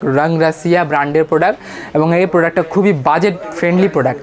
রং Russia ব্র্যান্ডের product এবং এই প্রোডাক্টটা খুবই বাজেট ফ্রেন্ডলি প্রোডাক্ট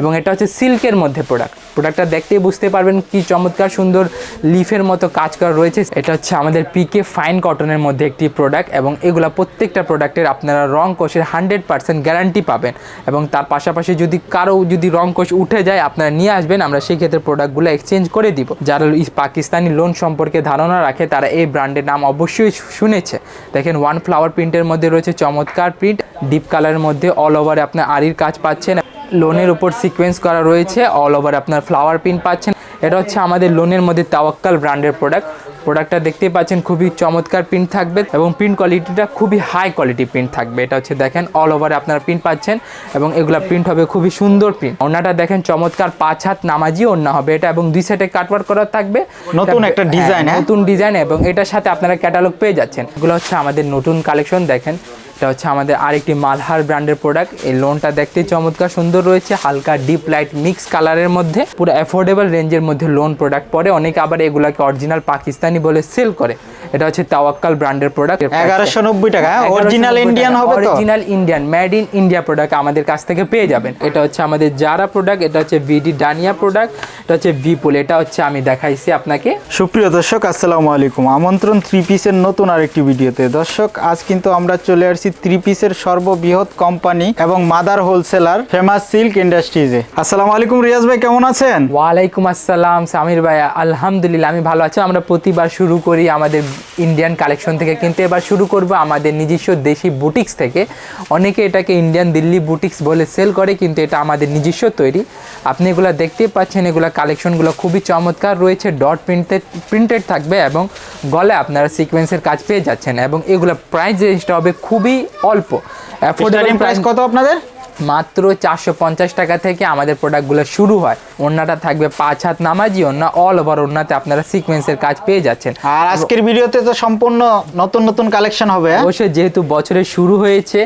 এবং এটা হচ্ছে সিল্কের মধ্যে প্রোডাক্ট প্রোডাক্টটা দেখতেই বুঝতে পারবেন কি চমৎকার সুন্দর লিফের মতো কাজ করা রয়েছে। এটা হচ্ছে আমাদের পিকে ফাইন কটনের মধ্যে একটি প্রোডাক্ট এবং এগুলো প্রত্যেকটা প্রোডাক্টের আপনারা রং কোষের হান্ড্রেড পার্সেন্ট গ্যারান্টি পাবেন এবং তার পাশাপাশি যদি কারও যদি রং কোষ উঠে যায়, আপনারা নিয়ে আসবেন, আমরা সেই ক্ষেত্রে প্রোডাক্টগুলো এক্সচেঞ্জ করে দিব। যারা পাকিস্তানি লোন সম্পর্কে ধারণা রাখে, তারা এই ব্র্যান্ডের নাম অবশ্যই শুনেছে। দেখেন ওয়ান ফ্লাওয়ার প্রিন্টের মধ্যে রয়েছে চমৎকার প্রিন্ট ডিপ কালারের মধ্যে অল ওভার আপনার আরির কাজ পাচ্ছেন। লোনের উপর সিকোয়েন্স করা রয়েছে। অল ওভার আপনার ফ্লাওয়ার প্রিন্ট পাচ্ছেন। এটা হচ্ছে আমাদের লোনের মধ্যে তাওয়াক্কাল ব্র্যান্ডের প্রোডাক্ট প্রোডাক্টটা দেখতেই পাচ্ছেন খুবই চমৎকার প্রিন্ট থাকবে এবং প্রিন্ট কোয়ালিটিটা খুবই হাই কোয়ালিটি প্রিন্ট থাকবে। এটা হচ্ছে দেখেন অল ওভার আপনারা প্রিন্ট পাচ্ছেন এবং এগুলা প্রিন্ট হবে খুবই সুন্দর প্রিন্ট ওনাটা দেখেন চমৎকার পাঁচ হাত নামাজি ওন্না হবে এটা এবং দুই সাইডে কাটওয়ার্ক করা থাকবে। নতুন একটা ডিজাইন, হ্যাঁ? নতুন ডিজাইন এবং এটার সাথে আপনারা ক্যাটালগ পেয়ে যাচ্ছেন। এগুলো হচ্ছে আমাদের নতুন কালেকশন দেখেন। এটা হচ্ছে আমাদের আরেকটি মালহার ব্র্যান্ডের প্রোডাক্ট এই লোনটা দেখতে চমৎকার সুন্দর রয়েছে, হালকা ডিপ লাইট মিক্স কালারের মধ্যে, পুরো অ্যাফোর্ডেবল রেঞ্জের মধ্যে লোন প্রোডাক্ট পরে। অনেকে আবার এগুলাকে অরিজিনাল পাকিস্তানি বলে সেল করে। এটা হচ্ছে তাওয়াক্কাল ব্র্যান্ডের প্রোডাক্ট এগারোশো নব্বই টাকা অরিজিনাল ইন্ডিয়ান হবে তো? Original Indian made in India product আমাদের কাছ থেকে পেয়ে যাবেন। এটা হচ্ছে আমাদের যারা প্রোডাক্ট এটা হচ্ছে ভিডি ডানিয়া প্রোডাক্ট এটা হচ্ছে বিপুল এটা হচ্ছে আমি দেখাইছি আপনাকে। সুপ্রিয় দর্শক আসসালামু আলাইকুম। আমন্ত্রণ থ্রি পিসের নতুন আরেকটি ভিডিওতে। দর্শক আজ কিন্তু আমরা চলে আসছি থ্রি পিসের সর্ববৃহৎ কোম্পানি এবং মাদার হোলসেলার ফেমাস সিল্ক ইন্ডাস্ট্রিজে আসসালামু আলাইকুম রিয়াজ ভাই কেমন আছেন? ওয়ালাইকুম আসসালাম সামির ভাই আলহামদুলিল্লাহ আমি ভালো আছি। আমরা প্রতিবার শুরু করি আমাদের ইন্ডিয়ান কালেকশন থেকে কিন্তু এবার শুরু করব আমাদের নিজস্ব দেশি বুটিক্স থেকে। অনেকে এটাকে ইন্ডিয়ান দিল্লি বুটিক্স বলে সেল করে কিন্তু এটা আমাদের নিজস্ব তৈরি। আপনি এগুলো দেখতেই পাচ্ছেন এগুলো কালেকশনগুলো খুবই চমৎকার রয়েছে ডট প্রিন্টেড প্রিন্টেড থাকবে এবং গলে আপনারা সিকোয়েন্সের কাজ পেয়ে যাচ্ছেন এবং এগুলো প্রাইস রেঞ্জটা হবে খুবই অল্প। স্টার্টিং প্রাইস কত আপনাদের? মাত্র চারশো পঞ্চাশ টাকা থেকে আমাদের প্রোডাক্টগুলো শুরু হয় ওড়নাটা থাকবে পাঁচ হাত নামাজি অন্য অল ওভার ওড়নাতে আপনারা সিকোয়েন্সের কাজ পেয়ে যাচ্ছেন আর আজকের ভিডিওতে তো সম্পূর্ণ নতুন নতুন কালেকশন হবে হ্যাঁ? অবশ্যই যেহেতু বছরের শুরু হয়েছে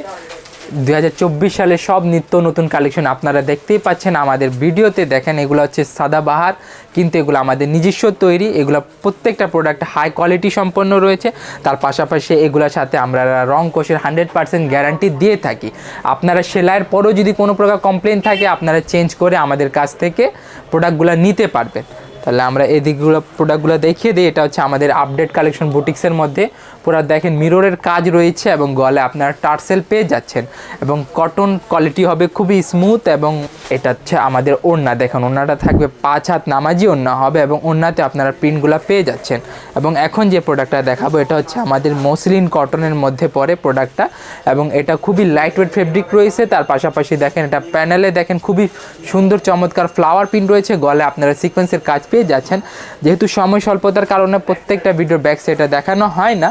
দুই হাজার চব্বিশ সালে সব নিত্য নতুন কালেকশন আপনারা দেখতেই পাচ্ছেন। আমাদের ভিডিওতে দেখেন, এগুলো হচ্ছে সাদাবাহার কিন্তু এগুলো আমাদের নিজস্ব তৈরি। এগুলো প্রত্যেকটা প্রোডাক্ট হাই কোয়ালিটি সম্পন্ন রয়েছে। তার পাশাপাশি এগুলোর সাথে আমরা রং কোষের হান্ড্রেড পার্সেন্ট গ্যারান্টি দিয়ে থাকি। আপনারা সেলাইয়ের পরও যদি কোনো প্রকার কমপ্লেন থাকে, আপনারা চেঞ্জ করে আমাদের কাছ থেকে প্রোডাক্টগুলো নিতে পারবেন। তাহলে আমরা এদিকগুলো প্রোডাক্টগুলো দেখিয়ে দিই। এটা হচ্ছে আমাদের আপডেট কালেকশন বুটিক্সের মধ্যে। পুরো দেখেন মিররের কাজ রয়েছে এবং গলে আপনারা টার্সেল পেয়ে যাচ্ছেন এবং কটন কোয়ালিটি হবে খুবই স্মুথ এবং এটা হচ্ছে আমাদের ওড়না। দেখেন, ওড়নাটা থাকবে পাঁচ হাত নামাজি ওড়না হবে এবং ওড়নাতে আপনারা প্রিন্টগুলো পেয়ে যাচ্ছেন। এবং এখন যে প্রোডাক্টটা দেখাবো, এটা হচ্ছে আমাদের মসলিন কটনের মধ্যে পড়ে প্রোডাক্টটা এবং এটা খুবই লাইট ওয়েট ফেব্রিক রয়েছে। তার পাশাপাশি দেখেন, এটা প্যানেলে দেখেন, খুবই সুন্দর, চমৎকার ফ্লাওয়ার প্রিন্ট রয়েছে। গলে আপনারা সিকোয়েন্সের কাজ পেয়ে যাচ্ছেন। যেহেতু সময় স্বল্পতার কারণে প্রত্যেকটা ভিডিওর ব্যাক সাইডটা দেখানো হয় না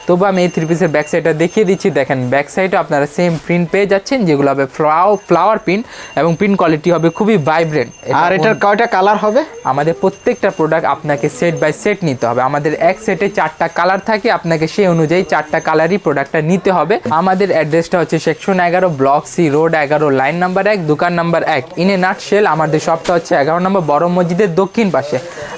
তবু আমি এই থ্রি পিসের ব্যাক সাইডটা দেখিয়ে দিচ্ছি। দেখেন ব্যাক সাইডে আপনারা সেম প্রিন্ট পেয়ে যাচ্ছেন যেগুলো হবে ফ্লাও ফ্লাওয়ার প্রিন্ট এবং প্রিন্ট কোয়ালিটি হবে খুবই ভাইব্রেন্ট আর এটার কয়টা কালার হবে? আমাদের প্রত্যেকটা প্রোডাক্ট আপনাকে সেট বাই সেট নিতে হবে। আমাদের এক সেটে চারটা কালার থাকে আপনাকে সেই অনুযায়ী চারটা কালারই প্রোডাক্টটা নিতে হবে। আমাদের অ্যাড্রেসটা হচ্ছে সেকশন এগারো ব্লক সি রোড এগারো লাইন নাম্বার এক দোকান নাম্বার এক। ইনে নাট সেল আমাদের শপটা হচ্ছে এগারো নম্বর বড় মসজিদের দক্ষিণ পাশে।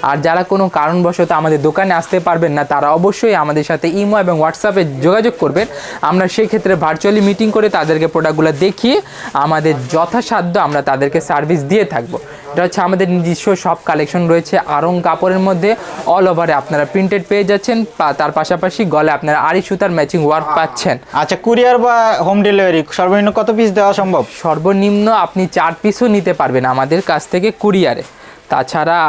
আর যারা কোনো কারণবশত আমাদের দোকানে আসতে পারবেন না তারা অবশ্যই আমাদের সাথে ইমো এবং হোয়াটসঅ্যাপে যোগাযোগ করবেন। আমরা সেই ক্ষেত্রে ভার্চুয়ালি মিটিং করে তাদেরকে প্রোডাক্টগুলো দেখিয়ে আমাদের যথাসাধ্য আমরা তাদেরকে সার্ভিস দিয়ে থাকব। এটা হচ্ছে আমাদের নিজস্ব সব কালেকশন রয়েছে আরং কাপড়ের মধ্যে। অল ওভারে আপনারা প্রিন্টেড পেয়ে যাচ্ছেন তার পাশাপাশি গলে আপনারা আড়ি সুতার ম্যাচিং ওয়ার্ক পাচ্ছেন। আচ্ছা কুরিয়ার বা হোম ডেলিভারি সর্বনিম্ন কত পিস দেওয়া সম্ভব? সর্বনিম্ন আপনি চার পিসও নিতে পারবেন আমাদের কাছ থেকে কুরিয়ারে তাছাড়া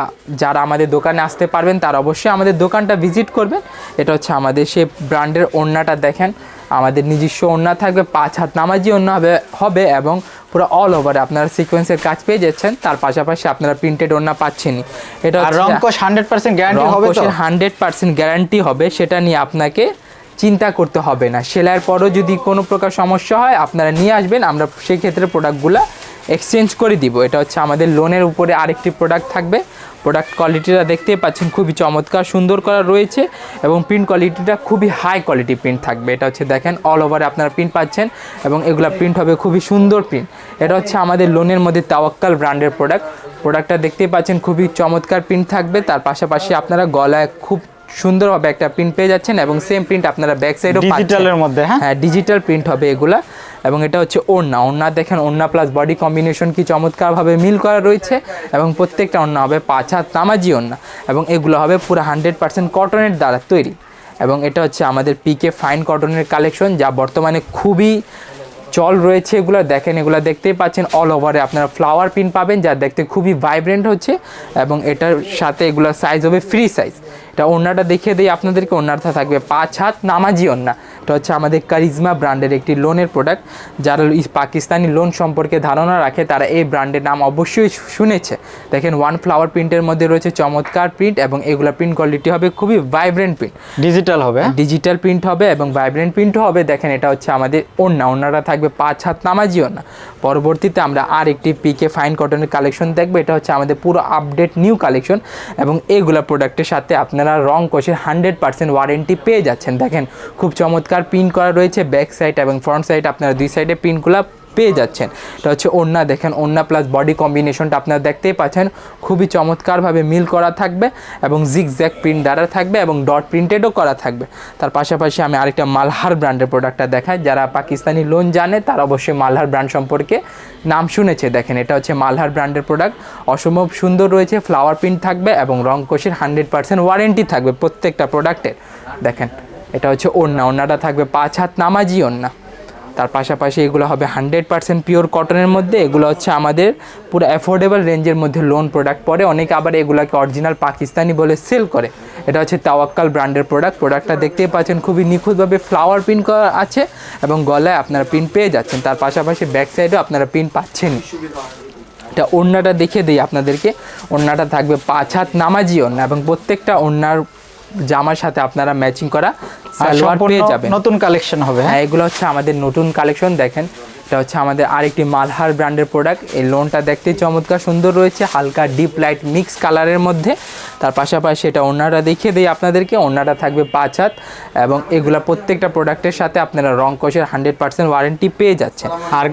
যারা আমাদের দোকানে আসতে পারবেন তারা অবশ্যই আমাদের দোকানটা ভিজিট করবেন। এটা হচ্ছে আমাদের সে ব্র্যান্ডের ওড়নাটা দেখেন। আমাদের নিজস্ব ওড়না থাকবে পাঁচ হাত নামাজি ওড়না হবে হবে এবং পুরো অল ওভারে আপনারা সিকোয়েন্সের কাজ পেয়ে যাচ্ছেন। তার পাশাপাশি আপনারা প্রিন্টেড ওড়না পাচ্ছেনই। এটা আর রং কোশ হান্ড্রেড পার্সেন্ট গ্যারান্টি হবে হান্ড্রেড পার্সেন্ট গ্যারান্টি হবে সেটা নিয়ে আপনাকে চিন্তা করতে হবে না। সেলাইয়ের পরও যদি কোনো প্রকার সমস্যা হয় আপনারা নিয়ে আসবেন। আমরা সেই ক্ষেত্রে প্রোডাক্টগুলো এক্সচেঞ্জ করে দিব। এটা হচ্ছে আমাদের লোনের উপরে আরেকটি প্রোডাক্ট থাকবে। প্রোডাক্ট কোয়ালিটিটা দেখতেই পাচ্ছেন খুবই চমৎকার সুন্দর করা রয়েছে এবং প্রিন্ট কোয়ালিটিটা খুবই হাই কোয়ালিটি প্রিন্ট থাকবে। এটা হচ্ছে দেখেন অল ওভারে আপনারা প্রিন্ট পাচ্ছেন এবং এগুলো প্রিন্ট হবে খুবই সুন্দর প্রিন্ট এটা হচ্ছে আমাদের লোনের মধ্যে তাওয়াক্কাল ব্র্যান্ডের প্রোডাক্ট প্রোডাক্টটা দেখতেই পাচ্ছেন খুবই চমৎকার প্রিন্ট থাকবে। তার পাশাপাশি আপনারা গলায় খুব সুন্দরভাবে একটা প্রিন্ট পেয়ে যাচ্ছেন এবং সেম প্রিন্ট আপনারা ব্যাক সাইডও ডিজিটালের মধ্যে হ্যাঁ? হ্যাঁ ডিজিটাল প্রিন্ট হবে এগুলা। এবং এটা হচ্ছে ওড়না। ওড়না দেখেন, ওড়না প্লাস বডি কম্বিনেশন কি চমৎকারভাবে মিল করা রয়েছে এবং প্রত্যেকটা ওড়না হবে পাঁচ হাত নামাজি ওড়না এবং এগুলো হবে পুরো হান্ড্রেড পার্সেন্ট কটনের দ্বারা তৈরি। এবং এটা হচ্ছে আমাদের পিকে ফাইন কটনের কালেকশন যা বর্তমানে খুবই চল রয়েছে এগুলো। দেখেন, এগুলো দেখতেই পাচ্ছেন অল ওভারে আপনারা ফ্লাওয়ার প্রিন্ট পাবেন যা দেখতে খুবই ভাইব্রেন্ট হচ্ছে এবং এটার সাথে এগুলো সাইজ হবে ফ্রি সাইজ এটা ওড়নাটা দেখিয়ে দিই আপনাদেরকে, ওড়নাটা থাকবে পাঁচ হাত নামাজি ওড়না। এটা হচ্ছে আমাদের কারিজমা ব্র্যান্ডের একটি লোনের প্রোডাক্ট যারা পাকিস্তানি লোন সম্পর্কে ধারণা রাখে তারা এই ব্র্যান্ডের নাম অবশ্যই শুনেছে। দেখেন ওয়ান ফ্লাওয়ার প্রিন্টের মধ্যে রয়েছে চমৎকার প্রিন্ট এবং এগুলো প্রিন্ট কোয়ালিটি হবে খুবই ভাইব্রেন্ট প্রিন্ট ডিজিটাল হবে। হ্যাঁ? ডিজিটাল প্রিন্ট হবে এবং ভাইব্রেন্ট প্রিন্টও হবে। দেখেন এটা হচ্ছে আমাদের ওড়না। ওড়নাটা থাকবে পাঁচ হাত নামাজি ওড়না। পরবর্তীতে আমরা আর একটি পিকে ফাইন কটনের কালেকশন দেখব। এটা হচ্ছে আমাদের পুরো আপডেট নিউ কালেকশন এবং এইগুলা প্রোডাক্টের সাথে আপনারা রং কোষের হান্ড্রেড পার্সেন্ট ওয়ারেন্টি পেয়ে যাচ্ছেন। দেখেন খুব চমৎকার প্রিন্ট করা রয়েছে, ব্যাক সাইড এবং ফ্রন্ট সাইড আপনারা দুই সাইডে প্রিন্টগুলো পেয়ে যাচ্ছেন। এটা হচ্ছে ওড়না, দেখেন ওড়না প্লাস বডি কম্বিনেশনটা আপনারা দেখতেই পাচ্ছেন। খুবই চমৎকারভাবে মিল করা থাকবে এবং জিগ জ্যাক প্রিন্ট দ্বারা থাকবে এবং ডট প্রিন্টেডও করা থাকবে। তার পাশাপাশি আমি আরেকটা মালহার ব্র্যান্ডের প্রোডাক্টটা দেখাই। যারা পাকিস্তানি লোন জানে, তারা অবশ্যই মালহার ব্র্যান্ড সম্পর্কে নাম শুনেছে। দেখেন, এটা হচ্ছে মালহার ব্র্যান্ডের প্রোডাক্ট অসম্ভব সুন্দর রয়েছে ফ্লাওয়ার প্রিন্ট থাকবে এবং রং কোষের হান্ড্রেড পার্সেন্ট ওয়ারেন্টি থাকবে প্রত্যেকটা প্রোডাক্টের দেখেন এটা হচ্ছে ওড়না, ওড়নাটা থাকবে পাঁচ হাত নামাজি ওড়না। তার পাশাপাশি এগুলো হবে হান্ড্রেড পার্সেন্ট পিওর কটনের মধ্যে, এগুলো হচ্ছে আমাদের পুরো অ্যাফোর্ডেবল রেঞ্জের মধ্যে লোন প্রোডাক্ট পড়ে অনেকে আবার এগুলোকে অরিজিনাল পাকিস্তানি বলে সেল করে। এটা হচ্ছে তাওয়াক্কাল ব্র্যান্ডের প্রোডাক্ট। প্রোডাক্টটা দেখতেই পাচ্ছেন, খুবই নিখুঁতভাবে ফ্লাওয়ার প্রিন্ট করা আছে এবং গলায় আপনারা প্রিন্ট পেয়ে যাচ্ছেন। তার পাশাপাশি ব্যাক সাইডেও আপনারা প্রিন্ট পাচ্ছেন এটা ওড়নাটা দেখিয়ে দিই আপনাদেরকে। ওড়নাটা থাকবে পাঁচ হাত নামাজি ওড়না এবং প্রত্যেকটা ওড়নার জামার সাথে আপনারা ম্যাচিং করা সালোয়ার সম্পূর্ণ পেয়ে যাবেন। নতুন কালেকশন হবে হ্যাঁ। হ্যাঁ এগুলো হচ্ছে আমাদের নতুন কালেকশন দেখেন। এটা হচ্ছে আমাদের আরেকটি মালহার ব্র্যান্ডের প্রোডাক্ট এই লোনটা দেখতে চমৎকার সুন্দর রয়েছে হালকা ডিপ লাইট মিক্স কালারের মধ্যে। তার পাশাপাশি এটা ওনাটা দেখিয়ে দিই আপনাদেরকে ওনাটা থাকবে পাঁচ হাত এবং এগুলা প্রত্যেকটা প্রোডাক্টের সাথে আপনারা রং কষের হান্ড্রেড পার্সেন্ট ওয়ারেন্টি পেয়ে যাচ্ছেন। আর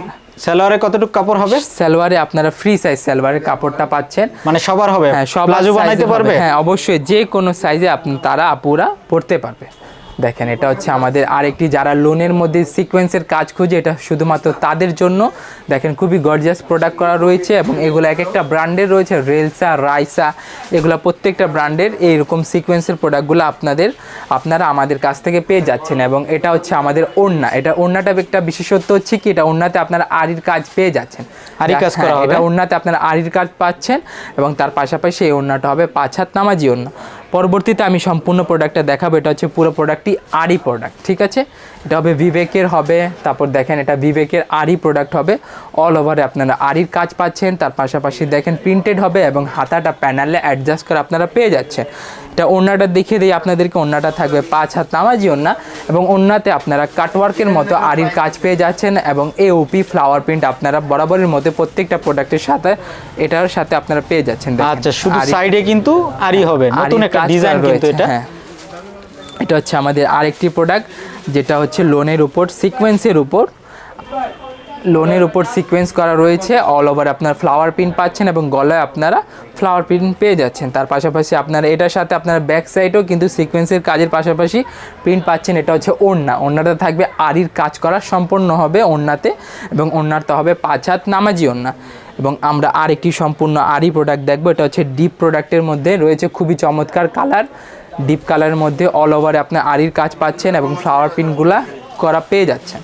সালোয়ারে কতটুকু কাপড় হবে? সালোয়ারে আপনারা ফ্রি সাইজ সালোয়ারের কাপড়টা পাচ্ছেন। মানে সবার হবে? হ্যাঁ সব বানাইতে পারবে? হ্যাঁ অবশ্যই যে কোনো সাইজে আপনি তারা পুরা পড়তে পারবে। দেখেন এটা হচ্ছে আমাদের আরেকটি যারা লোনের মধ্যে সিকোয়েন্সের কাজ খুঁজে এটা শুধুমাত্র তাদের জন্য। দেখেন খুবই গর্জিয়াস প্রোডাক্ট করা রয়েছে এবং এগুলো এক একটা ব্র্যান্ডের রয়েছে রেলসা রাইসা এগুলো প্রত্যেকটা ব্র্যান্ডের এইরকম সিকোয়েন্সের প্রোডাক্টগুলো আপনাদের আপনারা আমাদের কাছ থেকে পেয়ে যাচ্ছেন এবং এটা হচ্ছে আমাদের ওড়না। এটা ওড়নাটা একটা বিশেষত্ব হচ্ছে কি এটা ওড়নাতে আপনারা আরির কাজ পেয়ে যাচ্ছেন। আরি কাজ করা হ্যাঁ, হবে? এটা ওড়নাতে আপনারা আরির কাজ পাচ্ছেন এবং তার পাশাপাশি এই ওড়নাটা হবে পাঁচ হাত নামাজি ওড়না। পরবর্তীতে আমি সম্পূর্ণ প্রোডাক্টটা দেখাবো এটা হচ্ছে পুরো প্রোডাক্টটি আরি প্রোডাক্ট ঠিক আছে? এটা হবে বিবেকের হবে তারপর দেখেন এটা বিবেকের আরি প্রোডাক্ট হবে। অল ওভারে আপনারা আরির কাজ পাচ্ছেন তার পাশাপাশি দেখেন প্রিন্টেড হবে এবং হাতাটা প্যানেলে অ্যাডজাস্ট করে আপনারা পেয়ে যাচ্ছেন। এটা ওড়নাটা দেখিয়ে দিই আপনাদেরকে ওড়নাটা থাকবে পাঁচ হাত নামাজি ওড়না এবং ওড়নাতে আপনারা কাটওয়ার্কের মতো আরির কাজ পেয়ে যাচ্ছেন এবং এ এওপি ফ্লাওয়ার প্রিন্ট আপনারা বরাবরের মতো প্রত্যেকটা প্রোডাক্টের সাথে এটার সাথে আপনারা পেয়ে যাচ্ছেন। আচ্ছা শুধু সাইডে কিন্তু আরি হবে নতুন একটা ডিজাইন কিন্তু এটা। হ্যাঁ। এটা হচ্ছে আমাদের আরেকটি প্রোডাক্ট যেটা হচ্ছে লোনের উপর সিকোয়েন্সের উপর। লোনের উপর সিকোয়েন্স করা রয়েছে অল ওভার আপনার ফ্লাওয়ার প্রিন্ট পাচ্ছেন এবং গলায় আপনারা ফ্লাওয়ার প্রিন্ট পেয়ে যাচ্ছেন। তার পাশাপাশি আপনারা এটার সাথে আপনারা ব্যাক সাইডেও কিন্তু সিকোয়েন্সের কাজের পাশাপাশি প্রিন্ট পাচ্ছেন। এটা হচ্ছে ওড়না। ওড়নাটা থাকবে আরির কাজ করা সম্পূর্ণ হবে ওড়নাতে এবং ওড়নাটা হবে পাঁচ হাত নামাজি ওড়না। এবং আমরা আরেকটি সম্পূর্ণ আরি প্রোডাক্ট দেখব। এটা হচ্ছে ডিপ প্রোডাক্টের মধ্যে রয়েছে খুবই চমৎকার কালার ডিপ কালারের মধ্যে অল ওভারে আপনার আড়ির কাজ পাচ্ছেন এবং ফ্লাওয়ার প্রিন্টগুলা করা পেয়ে যাচ্ছেন।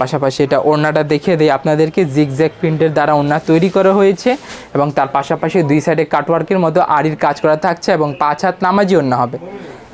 পাশাপাশি এটা ওড়নাটা দেখিয়ে দিই, আপনাদেরকে জিগজ্যাগ প্রিন্টের দ্বারা ওড়না তৈরি করা হয়েছে এবং তার পাশাপাশি দুই সাইডে কাটওয়ার্কের মতো আড়ির কাজ করা থাকছে এবং পাঁচ হাত নামাজি ওড়না হবে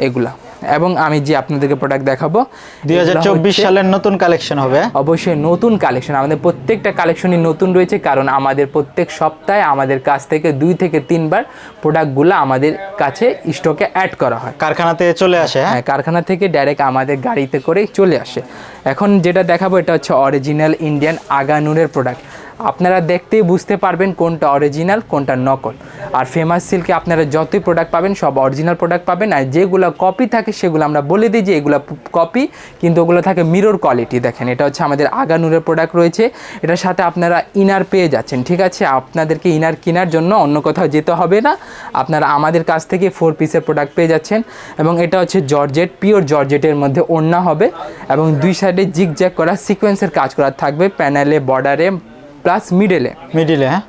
এগুলা। এবং আমি যে আপনাদেরকে প্রোডাক্ট দেখাবো দুই হাজার চব্বিশ সালের নতুন কালেকশন হবে? অবশ্যই নতুন কালেকশন আমাদের প্রত্যেকটা কালেকশনই নতুন রয়েছে কারণ আমাদের প্রত্যেক সপ্তাহে আমাদের কাছ থেকে দুই থেকে তিনবার প্রোডাক্টগুলো আমাদের কাছে স্টকে অ্যাড করা হয়। কারখানাতে চলে আসে হ্যাঁ? হ্যাঁ কারখানা থেকে ডাইরেক্ট আমাদের গাড়িতে করে চলে আসে। এখন যেটা দেখাবো এটা হচ্ছে অরিজিনাল ইন্ডিয়ান আগানুরের প্রোডাক্ট আপনারা দেখতেই বুঝতে পারবেন কোনটা অরিজিনাল কোনটা নকল। আর ফেমাস সিল্কে আপনারা যতই প্রোডাক্ট পাবেন, সব অরিজিনাল প্রোডাক্ট পাবেন। আর যেগুলো কপি থাকে, সেগুলো আমরা বলে দিই যে এগুলো কপি কিন্তু ওগুলো থাকে মিরর কোয়ালিটি দেখেন, এটা হচ্ছে আমাদের আগানুরের প্রোডাক্ট রয়েছে। এটার সাথে আপনারা ইনার পেয়ে যাচ্ছেন, ঠিক আছে? আপনাদেরকে ইনার কেনার জন্য অন্য কোথাও যেতে হবে না। আপনারা আমাদের কাছ থেকে ফোর পিসের প্রোডাক্ট পেয়ে যাচ্ছেন। এবং এটা হচ্ছে জর্জেট পিওর জর্জেটের মধ্যে ওড়না হবে। এবং দুই সাইডে জিগ জ্যাগ করা সিকোয়েন্সের কাজ করা থাকবে। প্যানেলে বর্ডারে প্লাস মিডলে। মিডেলে হ্যাঁ?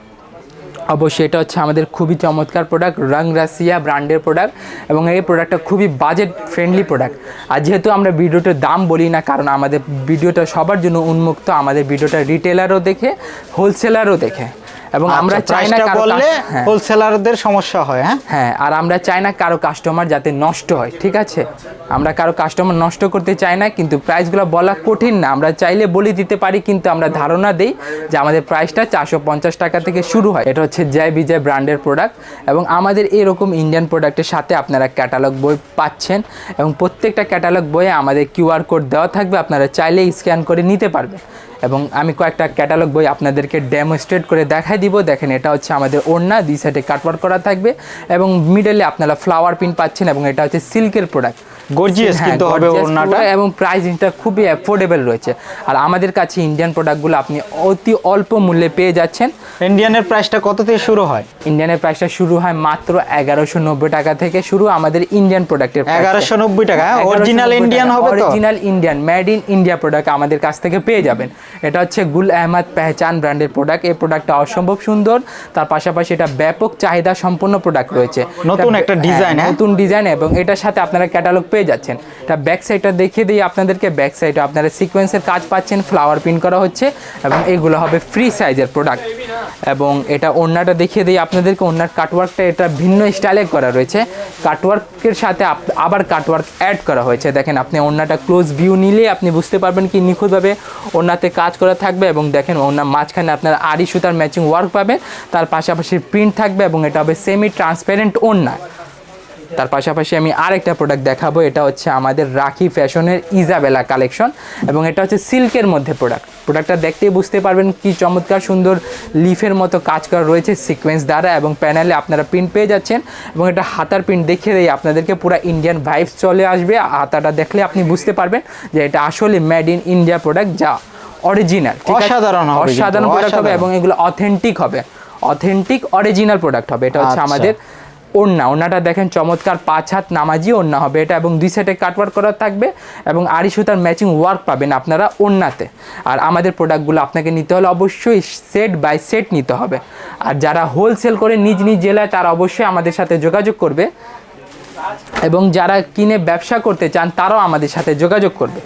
অবশ্যই এটা হচ্ছে আমাদের খুবই চমৎকার প্রোডাক্ট রং রাশিয়া ব্র্যান্ডের প্রোডাক্ট এবং এই প্রোডাক্টটা খুবই বাজেট ফ্রেন্ডলি প্রোডাক্ট আর যেহেতু আমরা ভিডিওটার দাম বলি না কারণ আমাদের ভিডিওটা সবার জন্য উন্মুক্ত আমাদের ভিডিওটা রিটেলারও দেখে হোলসেলারও দেখে। এবং আমরা চাই না আচ্ছা, বললে হ্যাঁ। হোলসেলারদের সমস্যা হয় হ্যাঁ? হ্যাঁ আর আমরা চাই না কারও কাস্টমার যাতে নষ্ট হয় ঠিক আছে? আমরা কারও কাস্টমার নষ্ট করতে চাই না কিন্তু প্রাইসগুলো বলা কঠিন না। আমরা চাইলে বলে দিতে পারি কিন্তু আমরা ধারণা দেই যে আমাদের প্রাইসটা চারশো পঞ্চাশ টাকা থেকে শুরু হয়। এটা হচ্ছে জয় বিজয় ব্র্যান্ডের প্রোডাক্ট এবং আমাদের এরকম ইন্ডিয়ান প্রোডাক্টের সাথে আপনারা ক্যাটালগ বই পাচ্ছেন এবং প্রত্যেকটা ক্যাটালগ বইয়ে আমাদের কিউআর কোড দেওয়া থাকবে। আপনারা চাইলে স্ক্যান করে নিতে পারবেন। এবং আমি কয়েকটা ক্যাটালগ বই আপনাদেরকে ডেমোস্ট্রেট করে দেখাই দিব। দেখেন, এটা হচ্ছে আমাদের ওড়না দুই সাইডে কাটওয়ার্ক করা থাকবে এবং মিডলে আপনারা ফ্লাওয়ার পিন পাচ্ছেন এবং এটা হচ্ছে সিল্কের প্রোডাক্ট Gorgeous কিন্তু হবে ওড়নাটা। এবং প্রাইসটা খুবই অ্যাফোর্ডেবল রয়েছে। আর আমাদের কাছে ইন্ডিয়ান প্রোডাক্টগুলো আপনি অতি অল্প মূল্যে পেয়ে যাচ্ছেন। ইন্ডিয়ানের প্রাইসটা কত থেকে শুরু হয়? ইন্ডিয়ানের প্রাইসটা শুরু হয় মাত্র এগারোশো নব্বই টাকা থেকে শুরু আমাদের ইন্ডিয়ান প্রোডাক্টের এগারোশো নব্বই টাকা? অরিজিনাল ইন্ডিয়ান হবে original Indian made in India product আমাদের কাছ থেকে পেয়ে যাবেন। এটা হচ্ছে গুল আহমদ পেহচান ব্র্যান্ডের প্রোডাক্ট এই প্রোডাক্টটা অসম্ভব সুন্দর। তার পাশাপাশি এটা ব্যাপক চাহিদা সম্পন্ন প্রোডাক্ট রয়েছে। নতুন একটা ডিজাইন হ্যাঁ? নতুন ডিজাইন এবং এটার সাথে আপনারা ক্যাটালগ পেয়ে যাচ্ছেন। তা ব্যাক সাইডটা দেখিয়ে দিই আপনাদেরকে। ব্যাক সাইডে আপনারা সিকোয়েন্সের কাজ পাচ্ছেন ফ্লাওয়ার প্রিন্ট করা হচ্ছে এবং এগুলো হবে ফ্রি সাইজের প্রোডাক্ট এবং এটা ওড়নাটা দেখিয়ে দিই আপনাদেরকে। ওড়নার কাটওয়ার্কটা এটা ভিন্ন স্টাইলে করা রয়েছে। কাটওয়ার্কের সাথে আবার কাটওয়ার্ক অ্যাড করা হয়েছে। দেখেন, আপনি ওড়নাটা ক্লোজ ভিউ নিলে আপনি বুঝতে পারবেন কি নিখুঁতভাবে ওড়নাতে কাজ করা থাকবে এবং দেখেন, ওড়নার মাঝখানে আপনারা আড়ি সুতার ম্যাচিং ওয়ার্ক পাবেন। তার পাশাপাশি প্রিন্ট থাকবে এবং এটা হবে সেমি ট্রান্সপারেন্ট ওড়না। তার পাশাপাশি আমি আরেকটা প্রোডাক্ট দেখাবো এটা হচ্ছে আমাদের রাখি ফ্যাশনের ইজাবেলা কালেকশন এবং এটা হচ্ছে সিল্কের মধ্যে প্রোডাক্ট প্রোডাক্টটা দেখতেই বুঝতে পারবেন কি চমৎকার সুন্দর লিফের মতো কাজ করা রয়েছে সিকোয়েন্স দ্বারা এবং প্যানেলে আপনারা প্রিন্ট পেয়ে যাচ্ছেন এবং এটা হাতার প্রিন্ট দেখিয়ে দেয় আপনাদেরকে পুরো ইন্ডিয়ান ভাইবস চলে আসবে। হাতাটা দেখলে আপনি বুঝতে পারবেন যে এটা আসলে মেড ইন ইন্ডিয়া প্রোডাক্ট যা অরিজিনাল অসাধারণ অসাধারণ প্রোডাক্ট হবে এবং এগুলো অথেন্টিক হবে। অথেন্টিক অরিজিনাল প্রোডাক্ট হবে। এটা হচ্ছে আচ্ছা। আমাদের ওড়না। ওড়নাটা দেখেন চমৎকার পাঁচ হাত নামাজি ওড়না হবে এটা এবং দুই সাইডে কাটওয়ার্ক করা থাকবে এবং আড়ি সুতার ম্যাচিং ওয়ার্ক পাবেন আপনারা ওড়নাতে। আর আমাদের প্রোডাক্টগুলো আপনাকে নিতে হলে অবশ্যই সেট বাই সেট নিতে হবে। আর যারা হোলসেল করে নিজ নিজ জেলায় তারা অবশ্যই আমাদের সাথে যোগাযোগ করবে এবং যারা কিনে ব্যবসা করতে চান তারাও আমাদের সাথে যোগাযোগ করবে।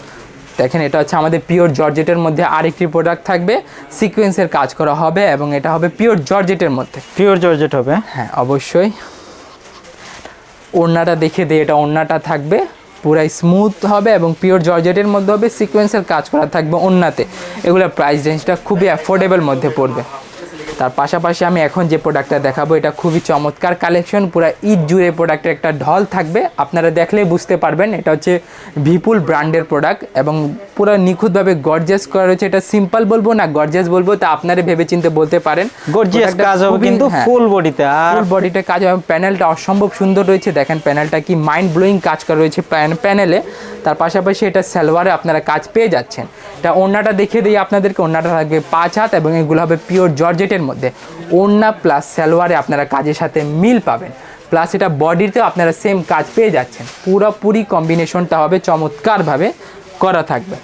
দেখেন এটা হচ্ছে আমাদের পিওর জর্জেটের মধ্যে আরেকটি প্রোডাক্ট থাকবে। সিকোয়েন্সের কাজ করা হবে এবং এটা হবে পিওর জর্জেটের মধ্যে। পিওর জর্জেট হবে। হ্যাঁ অবশ্যই। ওড়নাটা দেখে দিই এটা ওড়নাটা থাকবে। পুরাই স্মুথ হবে এবং পিওর জর্জেটের মধ্যে হবে সিকোয়েন্সের কাজ করা থাকবে ওড়নাতে। এগুলোর প্রাইস রেঞ্জটা খুবই অ্যাফোর্ডেবল মধ্যে পড়বে। তার পাশাপাশি আমি এখন যে প্রোডাক্টটা দেখাবো এটা খুবই চমৎকার কালেকশন পুরো ঈদ জুড়ে প্রোডাক্টের একটা ঢল থাকবে। আপনারা দেখলেই বুঝতে পারবেন এটা হচ্ছে ভিপুল ব্র্যান্ডের প্রোডাক্ট এবং পুরো নিখুঁতভাবে গর্জিয়াস করা রয়েছে। এটা সিম্পল বলব না গর্জিয়াস বলব তা আপনারা ভেবেচিন্তে বলতে পারেন। গর্জিয়াস কাজ হবে কিন্তু। ফুল বডিতে আর ফুল বডিটা কাজ হবে। প্যানেলটা অসম্ভব সুন্দর রয়েছে। দেখেন প্যানেলটা কি মাইন্ড ব্লোয়িং কাজ করা রয়েছে প্যানেলে তার পাশাপাশি এটা সালোয়ারে আপনারা কাজ পেয়ে যাচ্ছেন। এটা ওড়নাটা দেখিয়ে দিই আপনাদেরকে। ওড়নাটা থাকবে পাঁচ হাত এবং এগুলো হবে পিওর জর্জেটের মধ্যে ওড়না প্লাস সালোয়ারে আপনারা কাজের সাথে মিল পাবেন। প্লাস এটা বডিতেও আপনারা সেম কাজ পেয়ে যাচ্ছেন। পুরোপুরি কম্বিনেশনটা হবে চমৎকারভাবে করা থাকবে।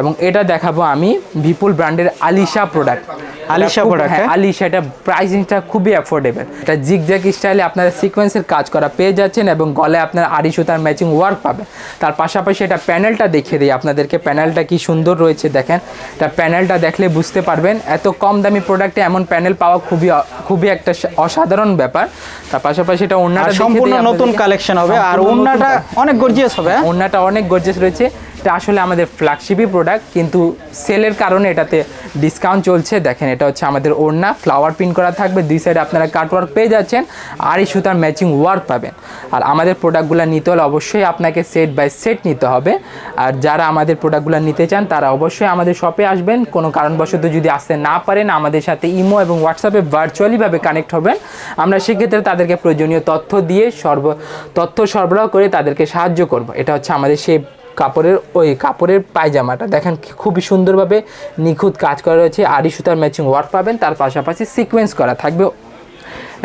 এবং এটা দেখাবো আমি বিপুল ব্র্যান্ডের আলিশা প্রোডাক্ট আলিশা product, হ্যাঁ? আলিশা এটা প্রাইসিংটা খুবই অ্যাফোর্ডেবল এটা জিগজ্যাগ স্টাইলে আপনারা সিকোয়েন্সের কাজ করা পেয়ে যাচ্ছেন এবং গলায় আপনার আড়ি সুতার ম্যাচিং ওয়ার্ক পাবেন। তার পাশাপাশি এটা প্যানেলটা দেখিয়ে দিই আপনাদেরকে প্যানেলটা কি সুন্দর রয়েছে দেখেন। এটা প্যানেলটা দেখলে বুঝতে পারবেন এত কম দামি প্রোডাক্টে এমন প্যানেল পাওয়া খুবই খুবই একটা অসাধারণ ব্যাপার। তার পাশাপাশি এটা দেখিয়ে সম্পূর্ণ নতুন কালেকশন হবে আর ওন্নাটা অনেক গর্জিয়াস হবে হ্যাঁ? ওড়নাটা অনেক গর্জেস রয়েছে। এটা আসলে আমাদের ফ্ল্যাগশিপই প্রোডাক্ট কিন্তু সেলের কারণে এটাতে ডিসকাউন্ট চলছে। দেখেন, এটা হচ্ছে আমাদের ওড়না ফ্লাওয়ার প্রিন্ট করা থাকবে। দুই সাইডে আপনারা কাটওয়ার্ক পেয়ে যাচ্ছেন আর এই সুতার ম্যাচিং ওয়ার্ক পাবেন। আর আমাদের প্রোডাক্টগুলো নিতে হলে অবশ্যই আপনাকে সেট বাই সেট নিতে হবে। আর যারা আমাদের প্রোডাক্টগুলো নিতে চান, তারা অবশ্যই আমাদের শপে আসবেন। কোনো কারণবশত যদি আসতে না পারেন, আমাদের সাথে ইমো এবং হোয়াটসঅ্যাপে ভার্চুয়ালিভাবে কানেক্ট হবেন। আমরা সেক্ষেত্রে তাদেরকে প্রয়োজনীয় তথ্য দিয়ে সর্ব, তথ্য সরবরাহ করে তাদেরকে সাহায্য করব। এটা হচ্ছে আমাদের সেই কাপড়ের ওই কাপড়ের পায়জামাটা। দেখেন খুবই সুন্দরভাবে নিখুঁত কাজ করা রয়েছে। আড়ি সুতার ম্যাচিং ওয়ার্ক পাবেন, তার পাশাপাশি সিকোয়েন্স করা থাকবে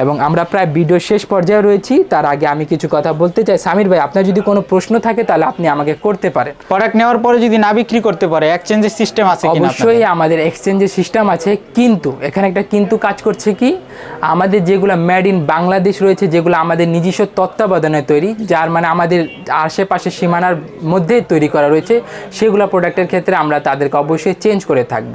এবং আমরা প্রায় ভিডিও শেষ পর্যায়ে রয়েছি। তার আগে আমি কিছু কথা বলতে চাই। সামির ভাই আপনার যদি কোনো প্রশ্ন থাকে তাহলে আপনি আমাকে করতে পারেন। প্রোডাক্ট নেওয়ার পরে যদি না বিক্রি করতে পারে এক্সচেঞ্জের সিস্টেম আছে অবশ্যই আমাদের এক্সচেঞ্জের সিস্টেম আছে। কিন্তু এখানে একটা কিন্তু কাজ করছে কি? আমাদের যেগুলো মেড ইন বাংলাদেশ রয়েছে যেগুলো আমাদের নিজস্ব তত্ত্বাবধানে তৈরি যার মানে আমাদের আশেপাশে সীমানার মধ্যে তৈরি করা রয়েছে সেগুলো প্রোডাক্টের ক্ষেত্রে আমরা তাদেরকে অবশ্যই চেঞ্জ করে থাকব।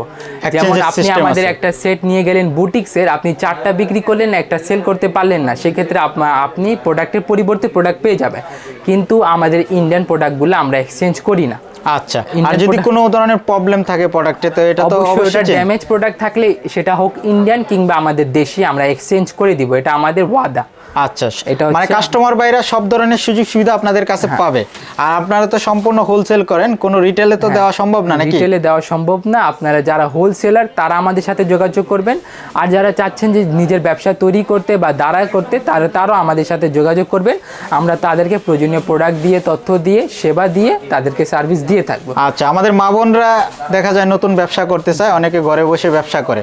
যেমন আপনি আমাদের একটা সেট নিয়ে গেলেন বুটিক্সের আপনি চারটা বিক্রি করলেন একটা সেল করতে পারলেন না সেক্ষেত্রে আপনি প্রোডাক্টের পরিবর্তে প্রোডাক্ট পেয়ে যাবেন। কিন্তু আমাদের ইন্ডিয়ান প্রোডাক্টগুলো আমরা এক্সচেঞ্জ করি না। আচ্ছা আর যদি কোনো ধরনের প্রবলেম থাকে প্রোডাক্টে তো এটা তো অবশ্যই ড্যামেজ প্রোডাক্ট থাকলে সেটা হোক ইন্ডিয়ান কিংবা আমাদের দেশি আমরা এক্সচেঞ্জ করে দিব এটা আমাদের ওয়াদা। আচ্ছা এটা মানে হ্যাঁ। কাস্টমার বাইরা সব ধরনের সুযোগ সুবিধা আপনাদের কাছে পাবে। আর আপনারা তো সম্পূর্ণ হোলসেল করেন কোনো রিটেলে তো দেওয়া সম্ভব না নাকি? রিটেলে দেওয়া সম্ভব না। আপনারা যারা হোলসেলার তারা আমাদের সাথে যোগাযোগ করবেন। আর যারা চাচ্ছেন যে নিজের ব্যবসা তৈরি করতে বা দাঁড়া করতে তারা তারাও আমাদের সাথে যোগাযোগ করবেন। আমরা তাদেরকে প্রয়োজনীয় প্রোডাক্ট দিয়ে তথ্য দিয়ে সেবা দিয়ে তাদেরকে সার্ভিস দিয়ে থাকব। আচ্ছা আমাদের মা বোনরা দেখা যায় নতুন ব্যবসা করতে চায় অনেকে ঘরে বসে ব্যবসা করে।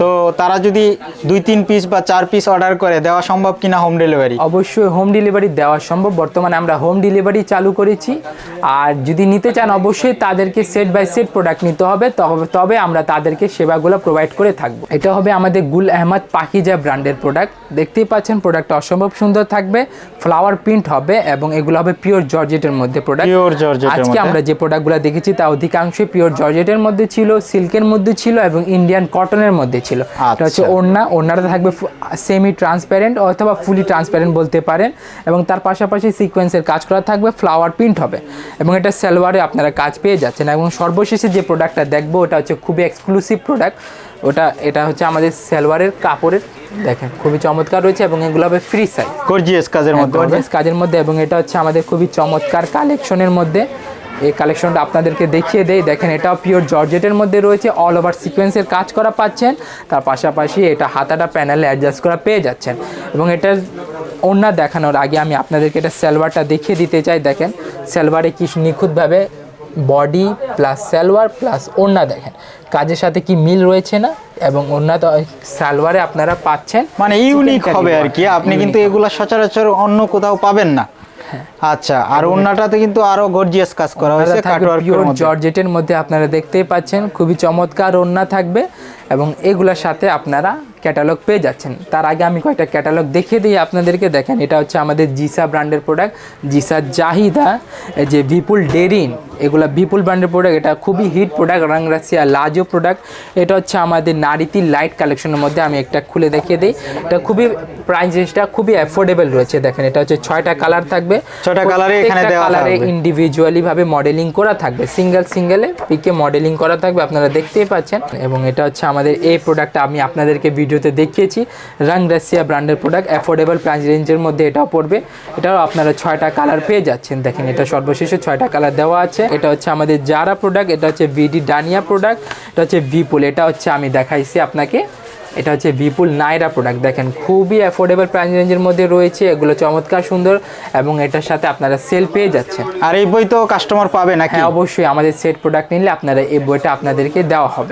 তো তারা যদি দুই তিন পিস বা চার পিস অর্ডার করে দেওয়া সম্ভব কিনা হোম ডেলিভারি অবশ্যই হোম ডেলিভারি দেওয়া সম্ভব। বর্তমানে আমরা হোম ডেলিভারি চালু করেছি। আর যদি নিতে চান অবশ্যই তাদেরকে সেট বাই সেট প্রোডাক্ট নিতে হবে। তবে তবে আমরা তাদেরকে সেবাগুলো প্রোভাইড করে থাকব। এটা হবে আমাদের গুল আহমদ পাকিজা ব্র্যান্ডের প্রোডাক্ট দেখতেই পাচ্ছেন প্রোডাক্টটা অসম্ভব সুন্দর থাকবে। ফ্লাওয়ার প্রিন্ট হবে এবং এগুলো হবে পিওর জর্জেটের মধ্যে প্রোডাক্ট georgette এর আজকে আমরা যে প্রোডাক্টগুলো দেখেছি তা অধিকাংশই পিওর জর্জেটের মধ্যে ছিল সিল্কের মধ্যে ছিল এবং ইন্ডিয়ান কটনের মধ্যে ছিল। এটা হচ্ছে আচ্ছা। ওড়না। ওড়নাটা থাকবে সেমি ট্রান্সপারেন্ট অথবা ফুলি ট্রান্সপারেন্ট বলতে পারেন এবং তার পাশাপাশি সিকোয়েন্সের কাজ করা থাকবে ফ্লাওয়ার প্রিন্ট হবে এবং এটা সালোয়ারে আপনারা কাজ পেয়ে যাচ্ছেন এবং সর্বশেষে যে প্রোডাক্টটা দেখব ওটা হচ্ছে খুবই এক্সক্লুসিভ প্রোডাক্ট ওটা এটা হচ্ছে আমাদের সালোয়ারের কাপড়ের দেখেন খুবই চমৎকার রয়েছে এবং এগুলো হবে ফ্রি সাইজ গর্জিয়াস কাজের মধ্যে গর্জিয়াস কাজের মধ্যে এবং এটা হচ্ছে আমাদের খুবই চমৎকার কালেকশনের মধ্যে। এই কালেকশনটা আপনাদেরকে দেখিয়ে দেই। দেখেন এটাও পিওর জর্জেটের মধ্যে রয়েছে। অল ওভার সিকোয়েন্সের কাজ করা পাচ্ছেন। তার পাশাপাশি এটা হাতাটা প্যানেলে অ্যাডজাস্ট করা পেয়ে যাচ্ছেন। এবং এটার ওড়না দেখানোর আগে আমি আপনাদেরকে এটা সালোয়ারটা দেখিয়ে দিতে চাই। দেখেন সালোয়ারে কি নিখুঁতভাবে বডি প্লাস সালোয়ার প্লাস ওড়না দেখেন। কাজের সাথে কি মিল রয়েছে না? এবং ওড়না তো সালোয়ারে আপনারা পাচ্ছেন। মানে ইউনিক হবে আর কি। আপনি কিন্তু এগুলো সচরাচর অন্য কোথাও পাবেন না। আচ্ছা আর ওন্নাটাতে কিন্তু আরও গর্জিয়াস কাজ করা হয়েছে কাটওয়ার্কের মধ্যে। জর্জেটের মধ্যে আপনারা দেখতেই পাচ্ছেন খুবই চমৎকার ওন্না থাকবে এবং এগুলোর সাথে আপনারা ক্যাটালগ পেয়ে যাচ্ছেন। তার আগে আমি কয়েকটা ক্যাটালগ দেখিয়ে দিই আপনাদেরকে। দেখেন এটা হচ্ছে আমাদের জিসা ব্র্যান্ডের প্রোডাক্ট জিসা জাহিদা যে বিপুল ডেরিন এগুলো বিপুল ব্র্যান্ডের প্রোডাক্ট এটা খুবই hit product Rangrasiya Lajo product এটা হচ্ছে আমাদের নারীতি লাইট কালেকশনের মধ্যে আমি একটা খুলে দেখিয়ে দিই। এটা খুবই প্রাইস রেঞ্জটা খুবই অ্যাফোর্ডেবল রয়েছে। দেখেন এটা হচ্ছে ছয়টা কালার থাকবে। ছয়টা এ এখানে দেওয়া কালারে থাকবে। ইন্ডিভিজুয়ালি ভাবে মডেলিং করা থাকবে। সিঙ্গেল সিঙ্গেলে পিকে মডেলিং করা থাকবে আপনারা দেখতেই পাচ্ছেন। এবং এটা হচ্ছে আমাদের এই প্রোডাক্টটা আমি আপনাদেরকে ভিডিওতে দেখিয়েছি। রাং রাশিয়া ব্র্যান্ডের প্রোডাক্ট অ্যাফোর্ডেবল প্রাইস রেঞ্জের মধ্যে এটাও পড়বে। এটাও আপনারা ছয়টা কালার পেয়ে যাচ্ছেন। দেখেন এটা সর্বশেষে ছয়টা কালার দেওয়া আছে। এটা হচ্ছে আমাদের যারা প্রোডাক্ট এটা হচ্ছে ভিডি ডানিয়া প্রোডাক্ট এটা হচ্ছে বিপুল এটা হচ্ছে আমি দেখাইছি আপনাকে। এটা হচ্ছে বিপুল নাইরা প্রোডাক্ট দেখেন খুবই অ্যাফোর্ডেবল প্রাইস রেঞ্জের মধ্যে রয়েছে। এগুলো চমৎকার সুন্দর এবং এটার সাথে আপনারা সেল পেয়ে যাচ্ছেন। আর এই বই তো কাস্টমার পাবে না হ্যাঁ অবশ্যই আমাদের সেট প্রোডাক্ট নিলে আপনারা এই বইটা আপনাদেরকে দেওয়া হবে।